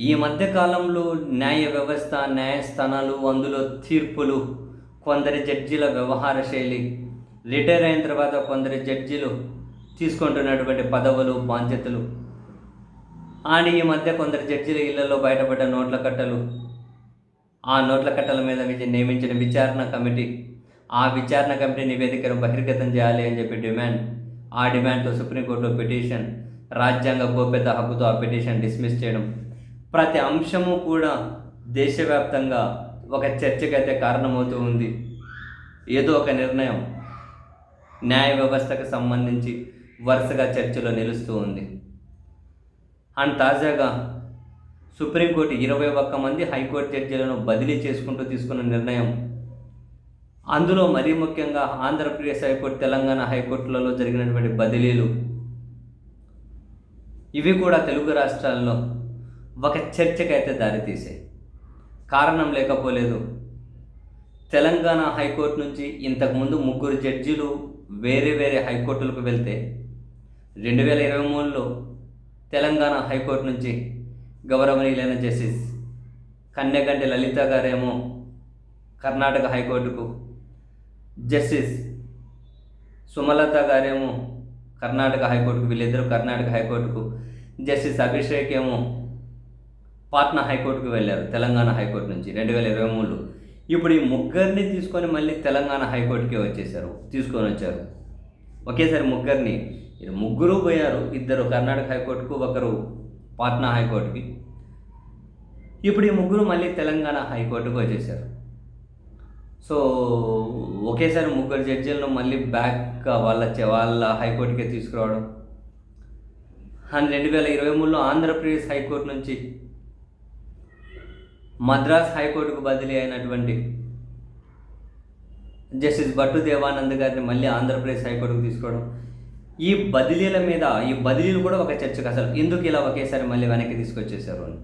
ఈ మధ్య కాలంలో న్యాయ వ్యవస్థ న్యాయస్థానాలు అందులో తీర్పులు కొందరి జడ్జీల వ్యవహార శైలి రిటైర్ అయిన తర్వాత కొందరి జడ్జీలు తీసుకుంటున్నటువంటి పదవులు బాధ్యతలు. అండ్ ఈ మధ్య కొందరు జడ్జీల ఇళ్ళలో బయటపడ్డ నోట్ల కట్టలు. ఆ నోట్ల కట్టల మీద నియమించిన విచారణ కమిటీ. ఆ విచారణ కమిటీ నివేదికను బహిర్గతం చేయాలి అని చెప్పి డిమాండ్. ఆ డిమాండ్తో సుప్రీంకోర్టులో పిటిషన్ రాజ్యాంగ గోప్యత హక్కుతో ఆ పిటిషన్ డిస్మిస్ చేయడం. ప్రతి అంశము కూడా దేశవ్యాప్తంగా ఒక చర్చకైతే కారణమవుతూ ఉంది. ఏదో ఒక నిర్ణయం న్యాయ వ్యవస్థకు సంబంధించి వరుసగా చర్చలో నిలుస్తూ ఉంది. అండ్ తాజాగా సుప్రీంకోర్టు ఇరవై ఒక్క మంది హైకోర్టు జడ్జీలను బదిలీ చేసుకుంటూ తీసుకున్న నిర్ణయం అందులో మరీ ముఖ్యంగా ఆంధ్రప్రదేశ్ హైకోర్టు తెలంగాణ హైకోర్టులలో జరిగినటువంటి బదిలీలు ఇవి కూడా తెలుగు రాష్ట్రాల్లో ఒక చర్చకైతే దారితీసాయి కారణం లేకపోలేదు. తెలంగాణ హైకోర్టు నుంచి ఇంతకుముందు ముగ్గురు జడ్జీలు వేరే వేరే హైకోర్టులకు వెళ్తే రెండు వేల ఇరవై మూడులో తెలంగాణ హైకోర్టు నుంచి గౌరవనీయులైన జస్టిస్ కన్యగంటి లలిత గారేమో కర్ణాటక హైకోర్టుకు జస్టిస్ సుమలత గారేమో కర్ణాటక హైకోర్టుకు వీళ్ళిద్దరూ కర్ణాటక హైకోర్టుకు జస్టిస్ అభిషేక్ ఏమో పాట్నా హైకోర్టుకు వెళ్ళారు తెలంగాణ హైకోర్టు నుంచి రెండు వేల ఇరవై మూడులో. ఇప్పుడు ఈ ముగ్గురిని తీసుకొని మళ్ళీ తెలంగాణ హైకోర్టుకే వచ్చేసారు తీసుకొని వచ్చారు. ఒకేసారి ముగ్గురిని ముగ్గురు పోయారు ఇద్దరు కర్ణాటక హైకోర్టుకు ఒకరు పాట్నా హైకోర్టుకి. ఇప్పుడు ఈ ముగ్గురు మళ్ళీ తెలంగాణ హైకోర్టుకు వచ్చేసారు సో ఒకేసారి ముగ్గురు జడ్జీలను మళ్ళీ బ్యాక్ వాళ్ళ వాళ్ళ హైకోర్టుకే తీసుకురావడం. అండ్ రెండు వేల ఇరవై మూడులో ఆంధ్రప్రదేశ్ హైకోర్టు నుంచి మద్రాస్ హైకోర్టుకు బదిలీ అయినటువంటి జస్టిస్ భట్టు దేవానంద్ గారిని మళ్ళీ ఆంధ్రప్రదేశ్ హైకోర్టుకు తీసుకోవడం. ఈ బదిలీల మీద ఈ బదిలీలు కూడా ఒక చర్చకు అసలు ఎందుకు ఇలా ఒకేసారి మళ్ళీ వెనక్కి తీసుకొచ్చేసారు అని.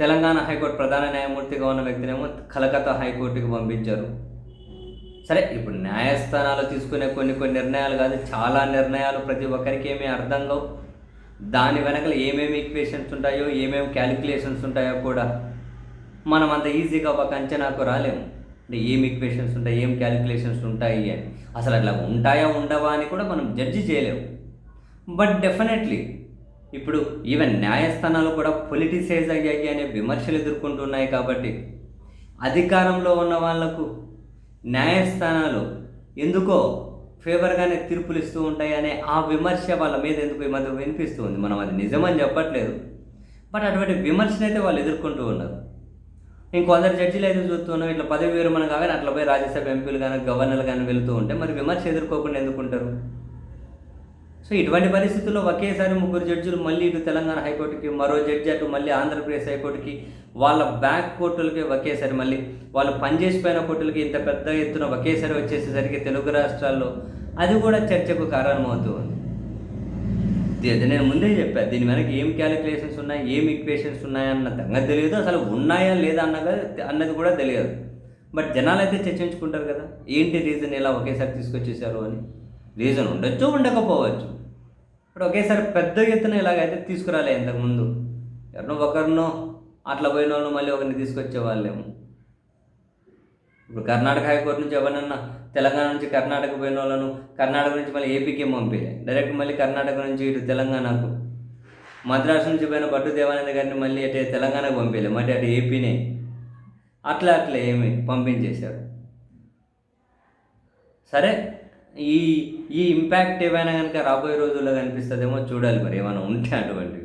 తెలంగాణ హైకోర్టు ప్రధాన న్యాయమూర్తిగా ఉన్న వ్యక్తినేమో కలకత్తా హైకోర్టుకి పంపించారు. సరే ఇప్పుడు న్యాయస్థానాలు తీసుకునే కొన్ని కొన్ని నిర్ణయాలు కాదు చాలా నిర్ణయాలు ప్రతి ఒక్కరికి ఏమీ అర్థం కావు. దాని వెనకలు ఏమేమి ఈక్వేషన్స్ ఉంటాయో ఏమేమి క్యాలిక్యులేషన్స్ ఉంటాయో కూడా మనం అంత ఈజీగా ఒక అంచనాకు రాలేము. అంటే ఏం ఈక్వేషన్స్ ఉంటాయి ఏం క్యాలిక్యులేషన్స్ ఉంటాయి అని. అసలు అట్లా ఉంటాయా ఉండవా అని కూడా మనం జడ్జి చేయలేము. బట్ డెఫినెట్లీ ఇప్పుడు ఈవెన్ న్యాయస్థానాలు కూడా పొలిటిసైజ్ అయ్యాయి అనే విమర్శలు ఎదుర్కొంటున్నాయి కాబట్టి అధికారంలో ఉన్న వాళ్ళకు న్యాయస్థానాలు ఎందుకో ఫేవర్గానే తీర్పులు ఇస్తూ ఉంటాయి అనే ఆ విమర్శ వాళ్ళ మీద ఎందుకు ఈ మధ్య వినిపిస్తూ ఉంది? మనం అది నిజమని చెప్పట్లేదు. బట్ అటువంటి విమర్శను అయితే వాళ్ళు ఎదుర్కొంటూ ఉన్నారు. ఇంకొందరు జడ్జీలు అయితే చూస్తున్నాం ఇట్లా పదవి విరమణ కాగానే అట్లా పోయి రాజ్యసభ ఎంపీలు కానీ గవర్నర్లు కానీ వెళుతూ ఉంటే మరి విమర్శ ఎదుర్కోకుండా ఎందుకుంటారు? సో ఇటువంటి పరిస్థితుల్లో ఒకేసారి ముగ్గురు జడ్జిలు మళ్ళీ ఇటు తెలంగాణ హైకోర్టుకి మరో జడ్జి అటు మళ్ళీ ఆంధ్రప్రదేశ్ హైకోర్టుకి వాళ్ళ బ్యాక్ కోర్టులకి ఒకేసారి మళ్ళీ వాళ్ళు పనిచేసిపోయిన కోర్టులకి ఇంత పెద్ద ఎత్తున ఒకేసారి వచ్చేసేసరికి తెలుగు రాష్ట్రాల్లో అది కూడా చర్చకు కారణమవుతూ ఉంది. నేను ముందే చెప్పాను దీని వెనక ఏం క్యాలిక్యులేషన్స్ ఉన్నాయి ఏం ఈక్వేషన్స్ ఉన్నాయన్న సంగతి తెలియదు అసలు ఉన్నాయా లేదా అన్నది అన్నది కూడా తెలియదు. బట్ జనాలు అయితే చర్చించుకుంటారు కదా ఏంటి రీజన్ ఇలా ఒకేసారి తీసుకొచ్చేసారు అని. రీజన్ ఉండొచ్చు ఉండకపోవచ్చు. ఇప్పుడు ఒకేసారి పెద్ద ఎత్తున ఇలాగైతే తీసుకురాలే ఇంతకుముందు. ఎవరినో ఒకరినో అట్లా పోయిన వాళ్ళు మళ్ళీ ఒకరిని తీసుకొచ్చే వాళ్ళేమో ఇప్పుడు కర్ణాటక హైకోర్టు నుంచి ఎవరినన్నా తెలంగాణ నుంచి కర్ణాటక పోయిన వాళ్ళను కర్ణాటక నుంచి మళ్ళీ ఏపీకి పంపించలే డైరెక్ట్ మళ్ళీ కర్ణాటక నుంచి ఇటు తెలంగాణకు. మద్రాసు నుంచి పోయిన భట్టు దేవానంద గారిని మళ్ళీ అటు తెలంగాణకు పంపించలే మళ్ళీ అటు ఏపీనే. అట్లా అట్లా ఏమి పంపించేశారు. సరే ఈ ఈ ఇంపాక్ట్ ఏమైనా కనుక రాబోయే రోజుల్లో కనిపిస్తుందేమో చూడాలి మరి ఏమైనా ఉంటే అటువంటి